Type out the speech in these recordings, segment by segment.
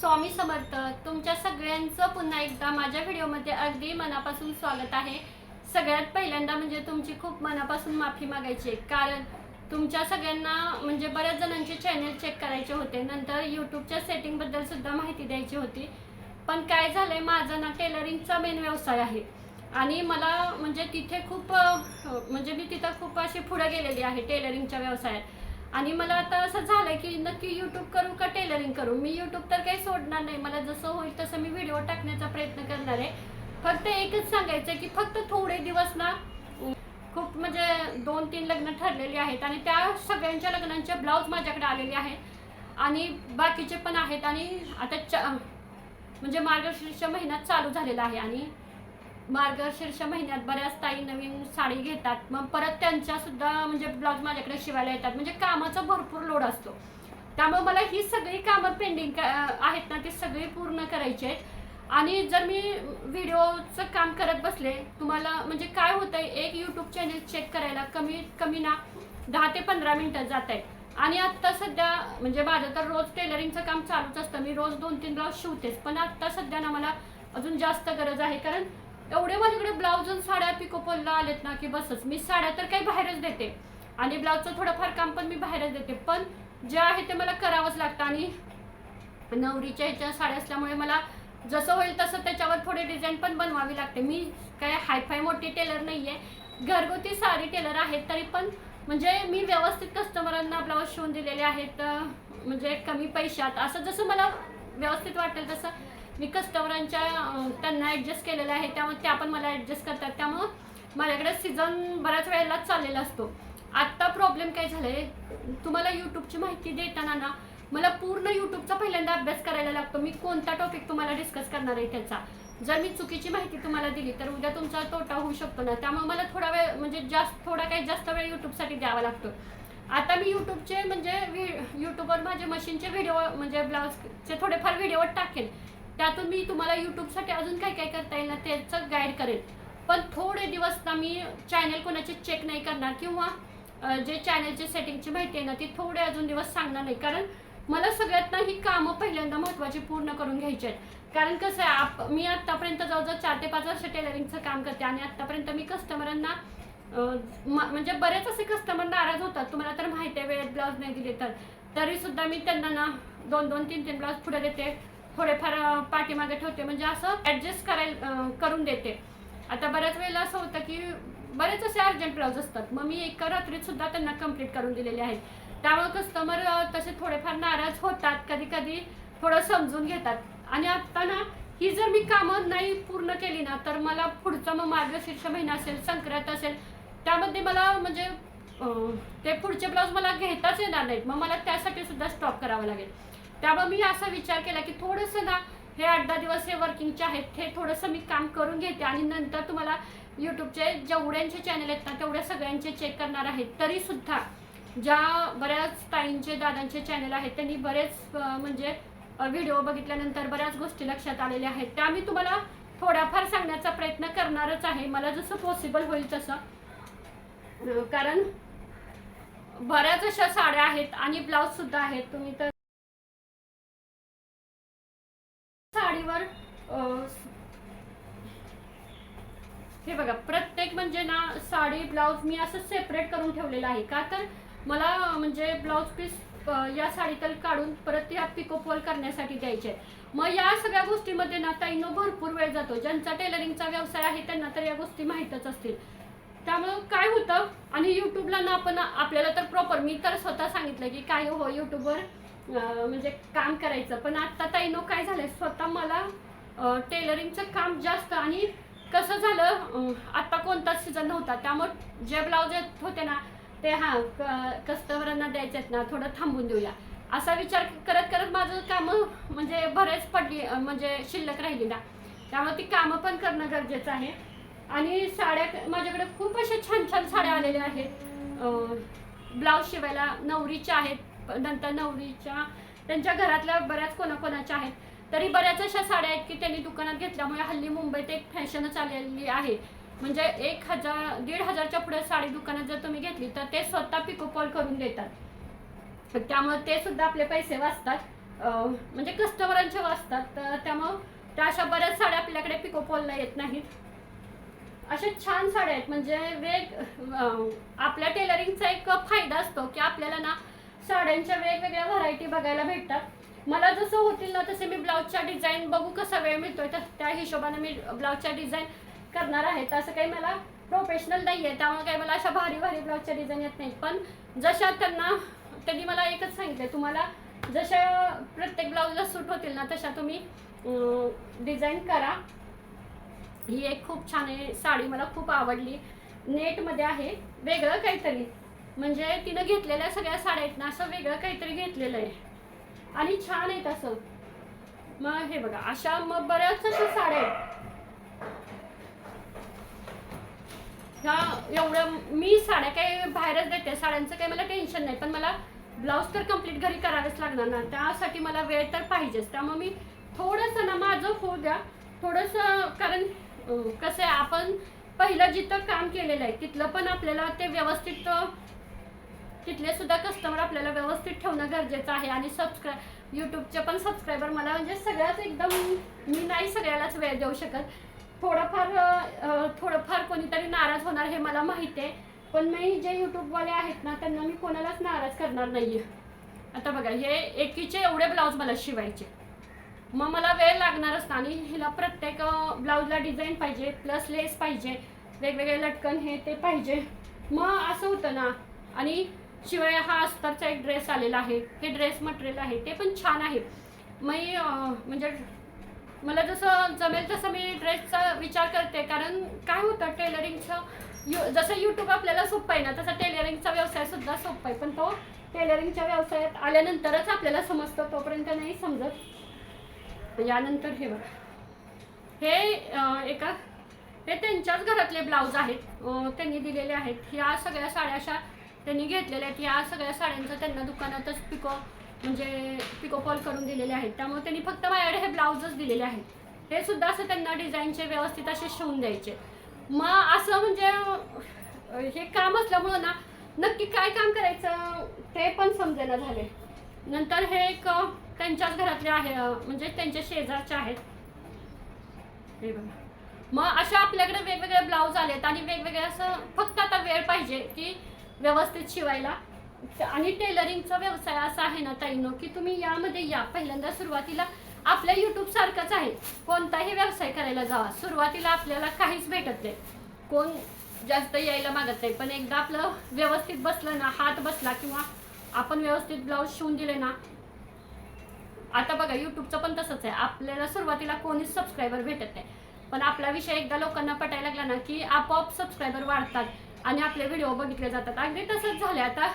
स्वामी समर्थ तुमच्या सगळ्यांचं पुन्हा एकदा माझ्या व्हिडिओमध्ये अगदी मनापासून स्वागत आहे. सगळ्यात पहिल्यांदा म्हणजे तुमची खूप मनापासून माफी मागायची आहे. कारण तुमच्या सगळ्यांना म्हणजे बऱ्याच जणांचे चॅनल चेक करायचे होते. नंतर यूट्यूबच्या सेटिंगबद्दल सुद्धा माहिती द्यायची होती. पण काय झालंय माझा ना टेलरिंगचा मेन व्यवसाय आहे. आणि मला म्हणजे तिथे खूप म्हणजे मी तिथं खूप अशी पुढं गेलेली आहे टेलरिंगच्या व्यवसायात. आणि मला आता असं झालं की नक्की यूट्यूब करू का टेलरिंग करू? मी यूट्यूब तर काही सोडणार नाही. मला जसं होईल तसं मी व्हिडिओ टाकण्याचा प्रयत्न करणार आहे. फक्त एकच सांगायचं की फक्त थोडे दिवस ना खूप म्हणजे दोन तीन लग्न ठरलेली आहेत आणि त्या सगळ्यांच्या लग्नांचे ब्लाऊज माझ्याकडे आलेले आहेत आणि बाकीचे पण आहेत आणि आता च म्हणजे मार्गशीर्ष महिन्यात चालू झालेला आहे आणि मार्गशीर्ष महिन्यात बऱ्याच ताई नवीन साडी घेतात. मग परत त्यांच्या सुद्धा म्हणजे ब्लाऊज माझ्याकडे शिवायला येतात. म्हणजे कामाचा भरपूर लोड असतो. त्यामुळे मला ही सगळी कामं पेंडिंग आहेत ना ती सगळी पूर्ण करायची आहेत. आणि जर मी व्हिडिओचं काम करत बसले तुम्हाला म्हणजे काय होतंय एक यूट्यूब चॅनल चेक करायला कमीत कमी ना दहा ते पंधरा मिनटं जात आहे आणि आत्ता सध्या म्हणजे माझं तर रोज टेलरिंगचं काम चालूच असतं. मी रोज दोन तीन ब्लाऊज शिवतेच. पण आत्ता सध्या ना मला अजून जास्त गरज आहे. कारण एवढे माझ्याकडे ब्लाऊज आणि साड्या पिकोपलला आलेत ना की बसच. मी साड्या तर काही बाहेरच देते. आणि ब्लाऊजचं थोडंफार काम पण मी बाहेरच देते. पण जे आहे ते मला करावंच लागतं. आणि नवरीच्या ह्याच्या साड्या असल्यामुळे मला जसं होईल तसं त्याच्यावर थोडे डिझाईन पण बनवावी लागते. मी काय हायफाय मोठी टेलर नाही आहे घरगुती सारी टेलर आहेत तरी पण म्हणजे मी व्यवस्थित कस्टमरांना ब्लाऊज शिवून दिलेले आहेत. म्हणजे कमी पैशात. असं जसं मला व्यवस्थित वाटेल तसं मी कस्टमरांच्या त्यांना ॲडजस्ट केलेलं आहे. त्यामुळे त्या पण मला ॲडजस्ट करतात. त्यामुळं माझ्याकडे सीझन बऱ्याच वेळेला चाललेला असतो. आत्ता प्रॉब्लेम काय झालाय? तुम्हाला यूट्यूबची माहिती देताना ना मला पूर्ण यूट्यूबचा पहिल्यांदा अभ्यास करायला लागतो. मी कोणता टॉपिक तुम्हाला डिस्कस करणार आहे त्याचा? जर मी चुकीची माहिती तुम्हाला दिली तर उद्या तुमचा तोटा होऊ शकतो ना. त्यामुळे मला थोडा वेळ म्हणजे जास्त थोडा काही जास्त वेळ यूट्यूबसाठी द्यावा लागतो. आता मी यूट्यूबचे म्हणजे यूट्यूबवर माझे मशीनचे व्हिडिओ म्हणजे ब्लाऊजचे थोडेफार व्हिडिओ टाकेन. त्यातून मी तुम्हाला यूट्यूबसाठी अजून काय काय करता येईल ना त्याचं गाईड करेल. पण थोडे दिवस ना मी चॅनल कोणाचे चेक नाही करणार किंवा जे चॅनलची सेटिंगची माहिती आहे ना ती थोडे अजून दिवस सांगणार नाही. कारण मला सगळ्यात ना ही कामं पहिल्यांदा महत्त्वाची पूर्ण करून घ्यायची आहेत. कारण कसं आहे आप मी आत्तापर्यंत जवळजवळ चार ते पाच वर्ष टेलरिंगचं काम करते आणि आत्तापर्यंत मी कस्टमरांना म- म्हणजे बरेच असे कस्टमर नाराज होतात. तुम्हाला तर माहिती आहे वेळेत ब्लाऊज नाही दिले तर. तरीसुद्धा मी त्यांना ना दोन दोन तीन तीन ब्लाऊज पुढे देते. थोडेफार पाठीमागे ठेवते. म्हणजे असं ॲडजस्ट करायला करून देते. आता बऱ्याच वेळेला असं होतं की बरेच असे अर्जंट ब्लाऊज असतात. मग मी एका रात्रीत सुद्धा त्यांना कंप्लीट करून दिलेले आहेत. त्यामुळे कस्टमर तसे थोडेफार नाराज होतात. कधी कधी थोडं समजून घेतात. आणि आता ना ही जर मी कामं नाही पूर्ण केली ना तर मला पुढचा मग मार्गशीर्ष महिना असेल संक्रांत असेल त्यामध्ये मला म्हणजे ते पुढचे ब्लाऊज मला घेताच येणार नाहीत. मग मला त्यासाठी सुद्धा स्टॉप करावं लागेल. त्यामुळे मी असा विचार केला की थोडंसं ना हे आठ दहा दिवस हे वर्किंगचे आहेत हे थोडंसं मी काम करून घेते आणि नंतर तुम्हाला यूट्यूबचे जेवढ्यांचे चॅनल आहेत ना तेवढ्या सगळ्यांचे चेक करणार आहेत तरी सुद्धा ज्या बऱ्याच ताईंचे दादांचे चॅनल आहेत त्यांनी बरेच म्हणजे व्हिडिओ बघितल्यानंतर बऱ्याच गोष्टी लक्षात आलेल्या आहेत. त्या मी तुम्हाला थोड्याफार सांगण्याचा प्रयत्न करणारच आहे. मला जसं पॉसिबल होईल तसं. कारण बऱ्याच अशा साड्या आहेत आणि ब्लाऊज सुद्धा आहेत. तुम्ही तर साडीवर हे बघा प्रत्येक म्हणजे ना साडी ब्लाऊज मी असं सेपरेट करून ठेवलेलं आहे. का तर मला म्हणजे ब्लाऊज पीस या साडीतल काढून परत या पिकोफॉल करण्यासाठी द्यायचे. मग या सगळ्या गोष्टीमध्ये ना ताईनो भरपूर वेळ जातो. ज्यांचा टेलरिंगचा व्यवसाय आहे त्यांना तर या गोष्टी माहीतच असतील. त्यामुळं काय होतं? आणि युट्यूबला ना आपण आपल्याला तर प्रॉपर मी तर स्वतः सांगितलं की काय हो युट्यूबवर म्हणजे काम करायचं. पण आता ताईनो काय झालंय स्वतः मला टेलरिंगचं काम जास्त आणि कसं झालं आत्ता आता कोणताच सीझन नव्हता. त्यामुळे जे ब्लाऊज येत होते ना ते हा कस्टमरांना द्यायचे आहेत ना थोडं थांबून देऊया. असा विचार करत करत माझं कामं म्हणजे बरेच पडली म्हणजे शिल्लक राहिली ना. त्यामुळे ती कामं पण करणं गरजेचं आहे. आणि साड्या माझ्याकडे खूप अशा छान छान साड्या आलेल्या आहेत. ब्लाऊज शिवायला नवरीच्या आहेत. नंतर नवरीच्या त्यांच्या घरातल्या बऱ्याच कोणाकोणाच्या आहेत. तरी बऱ्याच अशा साड्या आहेत की त्यांनी दुकानात घेतल्यामुळे हल्ली मुंबईत एक फॅशनच आलेली आहे. म्हणजे एक हजार दीड हजारच्या पुढे साडी दुकानात जर तुम्ही घेतली तर ते स्वतः पिकोपॉल करून देतात. त्यामुळे ते सुद्धा आपले पैसे वाचतात. म्हणजे कस्टमरांचे वाचतात. तर त्यामुळं त्या अशा बऱ्याच साड्या आपल्याकडे पिकोपॉलला येत नाहीत. अशा छान साड्या आहेत. म्हणजे वेग आपल्या टेलरिंगचा एक फायदा असतो की आपल्याला ना साड्यांच्या वेगवेगळ्या व्हरायटी बघायला भेटतात. मला जसं होतील ना तसे मी ब्लाऊजच्या डिझाईन बघू कसा वेळ मिळतोय तर त्या हिशोबाने मी ब्लाऊजच्या डिझाईन करणार आहे. तसं काही मला प्रोफेशनल नाही आहे. त्यामुळे काही मला अशा भारी भारी ब्लाऊजच्या डिझाईन येत नाहीत. पण जशा त्यांना त्यांनी मला एकच सांगितलं तुम्हाला जशा प्रत्येक ब्लाऊजला सूट होतील ना तशा तुम्ही डिझाईन करा. ही एक खूप छान आहे साडी. मला खूप आवडली. नेटमध्ये आहे. वेगळं काहीतरी. म्हणजे तिनं घेतलेल्या सगळ्या साड्या आहेत ना असं वेगळं काहीतरी घेतलेलं आहे. आणि छान आहेत असं. मग हे बघा अशा मग बऱ्याच अशा साड्या आहेत. ह्या एवढं मी साड्या काही बाहेरच देते साड्यांचं काही मला टेन्शन नाही पण मला ब्लाऊज तर कंप्लीट घरी करावेच लागणार ना त्यासाठी मला वेळ तर पाहिजेच. त्यामुळे मी थोडंसं ना माझं होऊ द्या थोडंसं कारण कसं आहे आपण पहिलं जिथं काम केलेलं आहे तिथलं पण आपल्याला ते व्यवस्थित तिथले सुद्धा कस्टमर आपल्याला व्यवस्थित ठेवणं गरजेचं आहे. आणि सबस्क्राय यूट्यूबचे पण सबस्क्रायबर मला म्हणजे सगळ्याच एकदम मी नाही सगळ्यालाच वेळ देऊ शकत. थोडंफार थोडंफार कोणीतरी नाराज होणार हे मला माहिती आहे. पण मी जे यूट्यूबवाले आहेत ना त्यांना मी कोणालाच नाराज करणार नाही आता बघा हे एकीचे एवढे ब्लाऊज मला शिवायचे. मग मला वेळ लागणारच ना. आणि हिला प्रत्येक ब्लाऊजला डिझाईन पाहिजे प्लस लेस पाहिजे वेगवेगळे लटकन हे ते पाहिजे. मग असं होतं ना. आणि शिवाय हा अस्तरचा एक ड्रेस आलेला आहे. हे ड्रेस मटेरियल आहे. ते पण छान आहे. मी म्हणजे मला जसं जमेल तसं मी ड्रेसचा विचार करते. कारण काय होतं टेलरिंगचं यू जसं यूट्यूब आपल्याला सोपं आहे ना तसा टेलरिंगचा व्यवसायसुद्धा सोपा आहे. पण तो टेलरिंगच्या व्यवसायात आल्यानंतरच आपल्याला समजतं तोपर्यंत नाही समजत. यानंतर हे बघा. हे एका हे त्यांच्याच घरातले ब्लाऊज आहेत. त्यांनी दिलेले आहेत. ह्या सगळ्या साड्या अशा त्यांनी घेतलेल्या आहेत. या सगळ्या साड्यांचं त्यांना दुकानातच पिको म्हणजे पिको कॉल करून दिलेले आहेत. त्यामुळे त्यांनी फक्त माझ्याकडे हे ब्लाऊजच दिलेले आहेत. हे सुद्धा असं त्यांना डिझाईनचे व्यवस्थित असे शिवून द्यायचे. मग असं म्हणजे हे काम असल्यामुळं ना नक्की काय काम करायचं ते पण समजेना झाले. नंतर हे एक त्यांच्याच घरातले आहे म्हणजे त्यांच्या शेजारचे आहेत. हे बघा. मग अशा आपल्याकडे वेगवेगळे ब्लाऊज आलेत आणि वेगवेगळे असं फक्त आता वेळ पाहिजे की व्यवस्थित शिवायला. आणि टेलरिंगचा व्यवसाय असा आहे ना ताईनो की तुम्ही यामध्ये या. पहिल्यांदा सुरुवातीला आपल्या यूट्यूब सारखंच आहे. कोणताही व्यवसाय करायला जावा. सुरुवातीला आपल्याला काहीच भेटत नाही. कोण जास्त यायला मागत नाही. पण एकदा आपलं व्यवस्थित बसलं ना हात बसला किंवा आपण व्यवस्थित ब्लाऊज शिवून दिले ना आता बघा यूट्यूबचं पण तसंच आहे. आपल्याला सुरुवातीला कोणीच सबस्क्रायबर भेटत नाही. पण आपला विषय एकदा लोकांना पटायला लागला ना की आपोआप सबस्क्रायबर वाढतात. आणि आपले व्हिडिओ बघितले जातात. अगदी तसंच झाले आता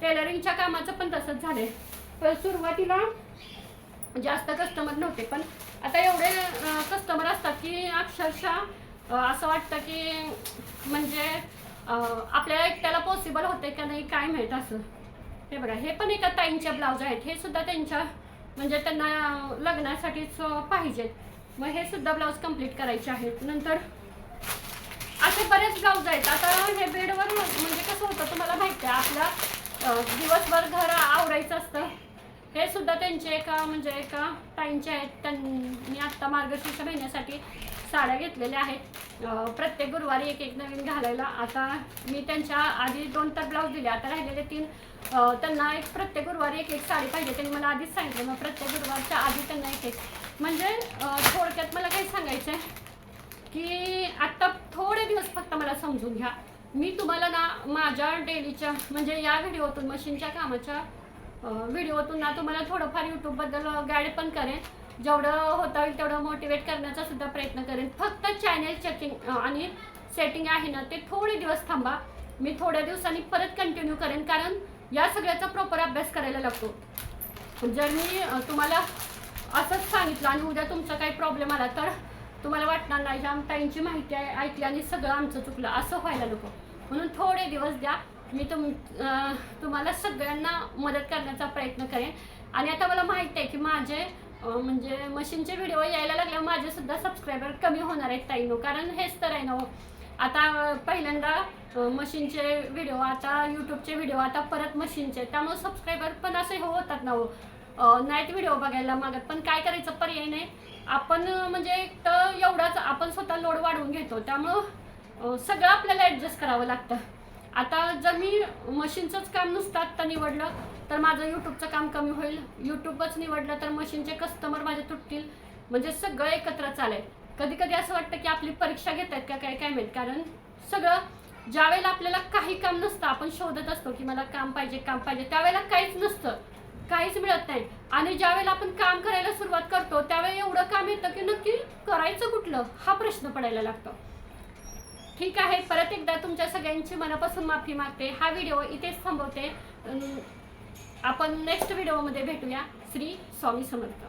टेलरिंगच्या कामाचं पण तसंच झाले तर सुरुवातीला जास्त कस्टमर नव्हते पण आता एवढे कस्टमर असतात की अक्षरशः असं वाटतं की म्हणजे आपल्याला एकट्याला पॉसिबल होते का नाही काय माहीत असं. हे बघा हे पण एका ताईंचे ब्लाऊज आहेत. हे सुद्धा त्यांच्या म्हणजे त्यांना लग्नासाठीच पाहिजेत. मग हे सुद्धा ब्लाऊज कंप्लीट करायचे आहेत. नंतर असे बरेच ब्लाऊज आहेत. आता हे बेडवर म्हणजे कसं होतं तुम्हाला माहिती आहे आपल्या दिवसभर घर आवरायचं असतं. हे सुद्धा त्यांचे एका म्हणजे एका ताईंचे आहेत. त्यांनी आत्ता मार्गशीर्ष महिन्यासाठी साड्या घेतलेल्या आहेत. प्रत्येक गुरुवारी एक एक नवीन घालायला. आता मी त्यांच्या आधी दोन तर ब्लाऊज दिले. आता राहिलेले तीन. त्यांना एक प्रत्येक गुरुवारी एक एक साडी पाहिजे. त्यांनी मला आधीच सांगितलं. मग प्रत्येक गुरुवारच्या आधी त्यांना एक एक. म्हणजे थोडक्यात मला काही सांगायचं आहे की आत्ता थोडे दिवस फक्त मला समजून घ्या. मी तुम्हाला ना माझ्या डेलीच्या म्हणजे या व्हिडिओतून मशीनच्या कामाच्या व्हिडिओतून ना तुम्हाला थोडंफार यूट्यूबबद्दल गाईड पण करेन. जेवढं होता होईल तेवढं मोटिवेट करण्याचा सुद्धा प्रयत्न करेन. फक्त चॅनेल चेकिंग आणि सेटिंग आहे ना ते थोडे दिवस थांबा. मी थोड्या दिवसांनी परत कंटिन्यू करेन कारण या सगळ्याचा प्रॉपर अभ्यास करायला लागतो. जर मी तुम्हाला असंच सांगितलं आणि उद्या तुमचा काही प्रॉब्लेम आला तर तुम्हाला वाटणार नाही ह्या ताईंची माहिती आहे ऐकली आणि सगळं आमचं चुकलं. असं व्हायला नको. म्हणून थोडे दिवस द्या मी तुम तुम्हाला सगळ्यांना मदत करण्याचा प्रयत्न करेन. आणि आता मला माहिती आहे की माझे म्हणजे मशीनचे व्हिडिओ यायला लागल्यावर माझे सुद्धा सबस्क्रायबर कमी होणार आहेत ताईनो कारण हेच तर आहे ना हो. आता पहिल्यांदा मशीनचे व्हिडिओ आता यूट्यूबचे व्हिडिओ आता परत मशीनचे. त्यामुळे सबस्क्रायबर पण असे हो होतात ना हो. नाहीत व्हिडिओ बघायला मागत. पण काय करायचं पर्याय नाही. आपण म्हणजे एक तर एवढाच आपण स्वतः लोड वाढवून घेतो. त्यामुळं सगळं आपल्याला ॲडजस्ट करावं लागतं. आता जर मी मशीनचंच काम नुसतं आत्ता निवडलं तर माझं यूट्यूबचं काम कमी होईल. यूट्यूबच निवडलं तर मशीनचे कस्टमर माझे तुटतील. म्हणजे सगळं एकत्र चालेल. कधी कधी असं वाटतं की आपली परीक्षा घेत आहेत का काय काय माहीत? कारण सगळं ज्यावेळेला आपल्याला काही काम नसतं आपण शोधत असतो की मला काम पाहिजे काम पाहिजे. त्यावेळेला काहीच नसतं. काहीच मिळत नाही. आणि ज्यावेळेला आपण काम करायला सुरुवात करतो त्यावेळी एवढं काम येतं की नक्की करायचं कुठलं? हा प्रश्न पडायला लागतो. ठीक आहे परत एकदा तुमच्या सगळ्यांची मनापासून माफी मागते. हा व्हिडिओ इथेच थांबवते. आपण नेक्स्ट व्हिडिओमध्ये भेटूया. श्री स्वामी समर्थ.